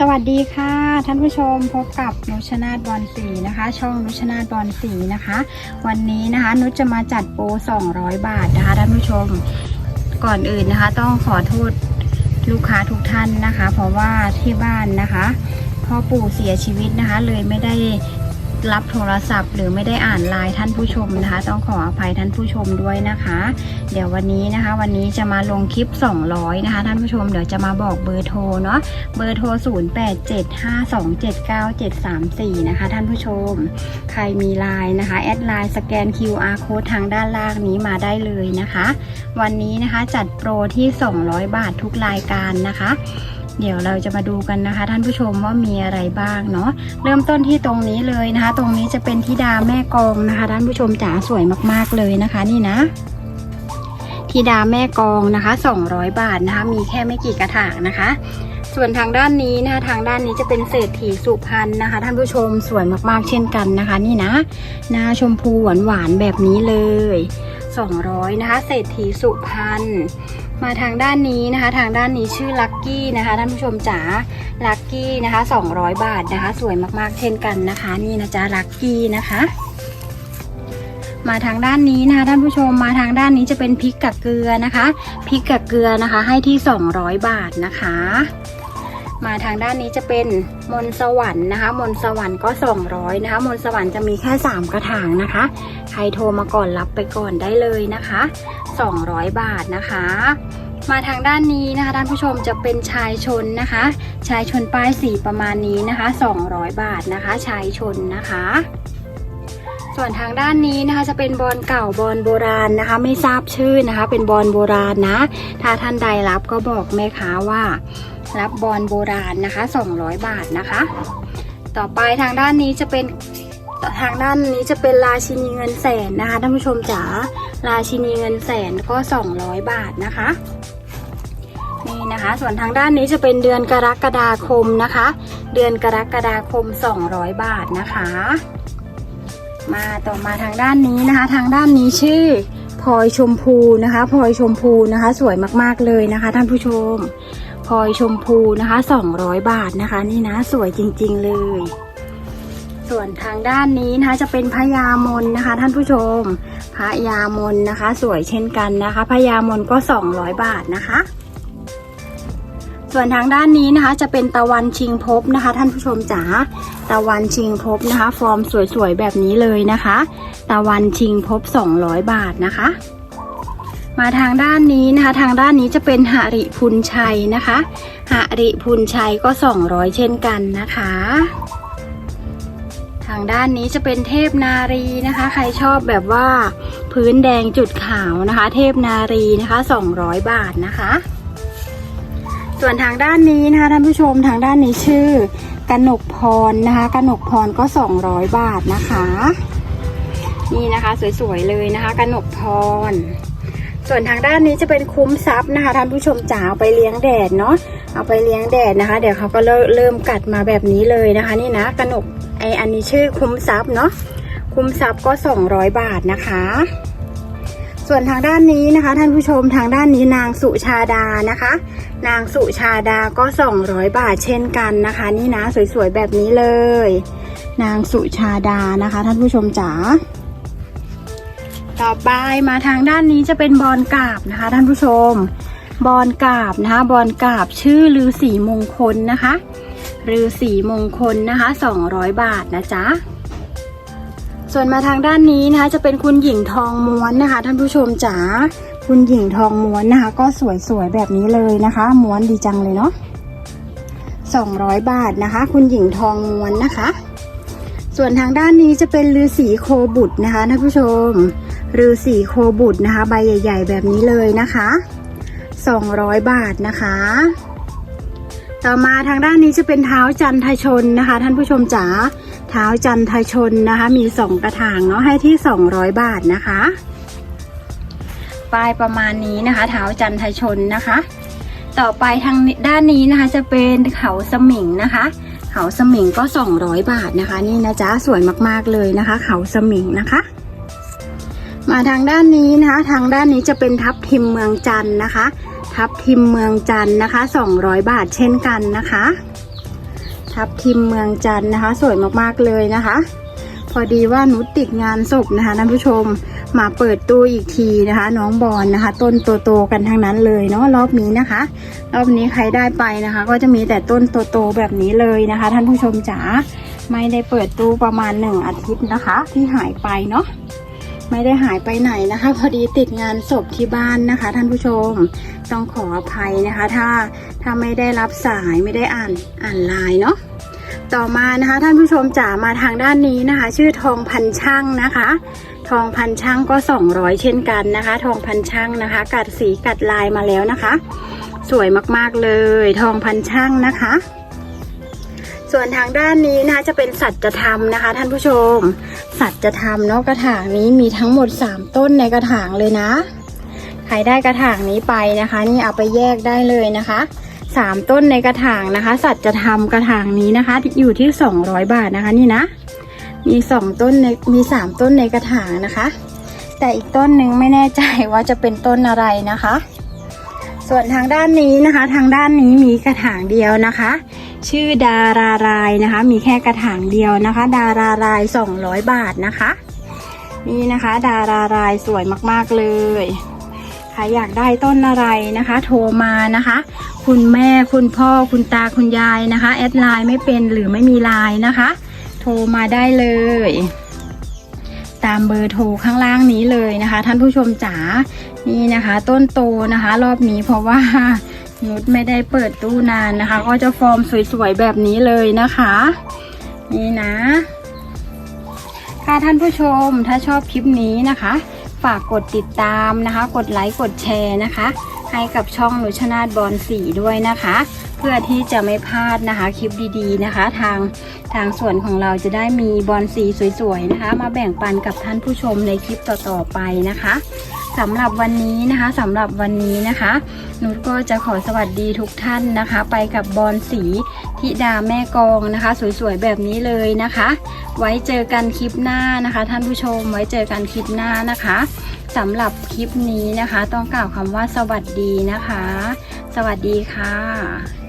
สวัสดีค่ะ ท่านผู้ชมพบกับนุชนาธบอลสีนะคะ ช่องนุชนาธบอลสีนะคะ วันนี้นะคะนุชจะมาจัดโปร200 บาทนะคะท่านผู้ชมก่อนอื่นนะคะ ต้องขอโทษลูกค้าทุกท่านนะคะ เพราะว่าที่บ้านนะคะพ่อปู่เสียชีวิตนะคะ เลยไม่ได้ รับโทรศัพท์ หรือไม่ได้อ่านไลน์ท่านผู้ชมนะคะ ต้องขออภัยท่านผู้ชมด้วยนะคะ เดี๋ยววันนี้นะคะ วันนี้จะมาลงคลิป 200 นะคะ ท่านผู้ชมเดี๋ยวจะมาบอกเบอร์โทรเนาะเบอร์โทร 0875279734 นะคะ ท่านผู้ชม ใครมีไลน์นะคะแอดไลน์สแกน QR code ทางด้านล่างนี้มาได้เลยนะคะ วันนี้นะคะจัดโปรที่ 200 บาททุกรายการนะคะ เดี๋ยวเราจะมาดูกันนะคะ ท่านผู้ชมว่ามีอะไรบ้างเนาะเริ่มต้นที่ตรงนี้เลยนะคะ ตรงนี้จะเป็นธิดาแม่กองนะคะ ท่านผู้ชมจ๋าสวยมากๆเลยนะคะนี่นะธิดาแม่กองนะคะ 200 บาทนะคะ มีแค่ไม่กี่กระถางนะคะ ส่วนทางด้านนี้นะคะ ทางด้านนี้จะเป็นเศรษฐีสุพรรณนะคะ ท่านผู้ชมสวยมากๆเช่นกันนะคะ นี่นะหน้าชมพูหวานๆแบบนี้เลย 200นะคะ เศรษฐีสุพรรณ มาทางด้านนี้นะคะ ทางด้านนี้ชื่อลักกี้นะคะท่านผู้ชมจ๋าลักกี้นะคะ 200 บาทนะคะ สวยมากๆเช่นกันนะคะ นี่นะจ๊ะลักกี้นะคะมาทางด้านนี้นะคะท่านผู้ชมมาทางด้านนี้จะเป็นพริกกับเกลือนะคะพริกกับเกลือนะคะให้ที่ 200 บาทนะคะ มาทางด้านนี้จะเป็นมนสวรรค์นะคะ มนสวรรค์ก็ 200นะคะ มนสวรรค์จะมีแค่ 3 กระถางนะคะ ใครโทรมาก่อนรับไปก่อนได้เลยนะคะ 200 บาทนะคะ มาทางด้านนี้นะคะท่านผู้ชมจะเป็นชายชนนะคะ ชายชนป้ายสีประมาณนี้นะคะ 200 บาทนะคะ ชายชนนะคะ ส่วนทางด้านนี้นะคะจะเป็นบอลเก่าบอลโบราณนะคะ ไม่ทราบชื่อนะคะ เป็นบอลโบราณนะ ถ้าท่านใดรับก็บอกแม่ค้าว่า รับบอลโบราณนะคะ 200 บาทนะคะ ต่อไปทางด้านนี้จะเป็น ทางด้านนี้จะเป็นราชินีเงินแสนนะคะท่านผู้ชมจ๋าราชินีเงินแสนก็ 200 บาทนะคะนี่นะคะส่วนทางด้านนี้จะเป็นเดือนกรกฎาคมนะคะ เดือนกรกฎาคม 200 บาทนะคะ มาต่อมาทางด้านนี้นะคะ ทางด้านนี้ชื่อพลอยชมพูนะคะพลอยชมพูนะคะ สวยมากๆเลยนะคะ ท่านผู้ชมพลอยชมพูนะคะ 200 บาทนะคะ นี่นะสวยจริง ๆ เลย ส่วนทางด้านนี้นะคะจะเป็นพญามนนะคะ ท่านผู้ชมพญามนนะคะ สวยเช่นกันนะคะพญามนก็ 200 บาทนะคะ ส่วนทางด้านนี้นะคะ จะเป็นตะวันชิงภพนะคะ ท่านผู้ชมจ๋าตะวันชิงภพนะคะ ฟอร์มสวยๆแบบนี้เลยนะคะ ตะวันชิงภพ200 บาทนะคะ มาทางด้านนี้นะคะ ทางด้านนี้จะเป็นหริพุนชัยนะคะหริพุนชัยก็ 200 เช่นกันนะคะางด้านนี้จะเป็นเทพนารีนะคะ ใครชอบแบบว่าพื้นแดงจุดขาวนะคะ เทพนารีนะคะ 200 บาทนะคะ ส่วนทางด้านนี้นะคะท่านผู้ชมทางด้านนี้ชื่อกนกพรนะคะกนกพรก็ 200 บาทนะคะ นี่นะคะสวยๆเลยนะคะกนกพร ส่วนทางด้านนี้จะเป็นคุ้มทรัพย์นะคะท่านผู้ชมจ๋าเอาไปเลี้ยงแดดเนาะเอาไปเลี้ยงแดดนะคะ เดี๋ยวเขาก็เริ่มกัดมาแบบนี้เลยนะคะ นี่นะกนก ออันนี้ชื่อคุ้มทรัพย์เนาะคุ้มทรัพย์ก็ 200 บาทนะคะ ส่วนทางด้านนี้นะคะ ท่านผู้ชมทางด้านนี้นางสุชาดานะคะ นางสุชาดาก็ 200 บาทเช่นกันนะคะ นี่นะสวยๆแบบนี้เลย นางสุชาดานะคะ ท่านผู้ชมจ๋าต่อไปมาทางด้านนี้จะเป็นบอลกาบนะคะ ท่านผู้ชม บอลกาบนะคะบอลกาบชื่อลือสีมงคลนะคะ ลือสีมงคลนะคะ 200 บาทนะจ๊ะ ส่วนมาทางด้านนี้นะคะจะเป็นคุณหญิงทองม้วนนะคะ ท่านผู้ชมจ๋าคุณหญิงทองม้วนนะคะ ก็สวยๆแบบนี้เลยนะคะ ม้วนดีจังเลยเนาะ200 บาทนะคะ คุณหญิงทองม้วนนะคะ ส่วนทางด้านนี้จะเป็นฤาษีโคบุตรนะคะท่านผู้ชมฤาษีโคบุตรนะคะ ใบใหญ่ ๆ แบบนี้เลยนะคะ 200 บาทนะคะ ต่อมาทางด้านนี้จะเป็นเท้าจันทชนนะคะ ท่านผู้ชมจ๋าเท้าจันทชนนะคะ มีสองกระถางเนาะให้ที่ 200 บาทนะคะป้ายประมาณนี้นะคะ เท้าจันทชนนะคะ ต่อไปทางด้านนี้นะคะ จะเป็นเขาสมิงนะคะ เขาสมิงก็ 200 บาทนะคะ นี่นะจ๊ะสวยมากๆเลยนะคะ เขาสมิงนะคะมาทางด้านนี้นะคะ ทางด้านนี้จะเป็นทับทิมเมืองจันนะคะ ทับทิมเมืองจันนะคะ 200 บาทเช่นกันนะคะ ทับทิมเมืองจันนะคะ สวยมากๆเลยนะคะ พอดีว่าหนุติดงานศพนะคะท่านผู้ชมมาเปิดตู้อีกทีนะคะ น้องบอลนะคะ ต้นโตๆกันทั้งนั้นเลยเนาะรอบนี้นะคะ รอบนี้ใครได้ไปนะคะ ก็จะมีแต่ต้นโตๆแบบนี้เลยนะคะ ท่านผู้ชมจ๋าไม่ได้เปิดตู้ประมาณหนึ่งอาทิตย์นะคะ ที่หายไปเนาะ ไม่ได้หายไปไหนนะคะ พอดีติดงานศพที่บ้านนะคะ ท่านผู้ชมต้องขออภัยนะคะ ถ้าถ้าไม่ได้รับสายไม่ได้อ่านอ่านไลน์เนาะต่อมานะคะ ท่านผู้ชมจ๋ามาทางด้านนี้นะคะ ชื่อทองพันช่างนะคะ ทองพันช่างก็ 200 เช่นกันนะคะ ทองพันช่างนะคะ กัดสีกัดลายมาแล้วนะคะ สวยมากๆเลย ทองพันช่างนะคะ ส่วนทางด้านนี้นะคะจะเป็นสัจธรรมนะคะ ท่านผู้ชม สัจธรรมเนาะกระถางนี้มีทั้งหมด 3 ต้นในกระถางเลยนะ ใครได้กระถางนี้ไปนะคะ นี่เอาไปแยกได้เลยนะคะสามต้นในกระถางนะคะ สัจธรรมกระถางนี้นะคะ อยู่ที่ 200 บาทนะคะนี่นะ มีสองต้นในมีสามต้นในกระถางนะคะ แต่อีกต้นหนึ่งไม่แน่ใจว่าจะเป็นต้นอะไรนะคะ ส่วนทางด้านนี้นะคะ ทางด้านนี้มีกระถางเดียวนะคะ ชื่อดารารายนะคะ มีแค่กระถางเดียวนะคะ ดาราราย 200 บาทนะคะ นี่นะคะ ดารารายสวยมากๆเลยใครอยากได้ต้นอะไรนะคะ โทรมานะคะ คุณแม่คุณพ่อคุณตาคุณยายนะคะแอดไลน์ไม่เป็นหรือไม่มีไลน์นะคะ โทรมาได้เลยตามเบอร์โทรข้างล่างนี้เลยนะคะ ท่านผู้ชมจ๋านี่นะคะ ต้นโตนะคะ รอบนี้เพราะว่า นุชไม่ได้เปิดตู้นานนะคะ ก็จะฟอร์มสวยๆแบบนี้เลยนะคะ นี่นะ ค่ะท่านผู้ชมถ้าชอบคลิปนี้นะคะ ฝากกดติดตามนะคะ กดไลค์กดแชร์นะคะ ให้กับช่องนุชนาธบอลสีด้วยนะคะ เพื่อที่จะไม่พลาดนะคะคลิปดีๆนะคะ ทางทางส่วนของเราจะได้มีบอลสีสวยๆนะคะ มาแบ่งปันกับท่านผู้ชมในคลิปต่อๆไปนะคะ สำหรับวันนี้นะคะสำหรับวันนี้นะคะนุชก็จะขอสวัสดีทุกท่านนะคะ ไปกับบอลสีธิดาแม่กองนะคะ สวยๆแบบนี้เลยนะคะ ไว้เจอกันคลิปหน้านะคะ ท่านผู้ชมไว้เจอกันคลิปหน้านะคะสำหรับคลิปนี้นะคะ ต้องกล่าวคำว่าสวัสดีนะคะ สวัสดีค่ะ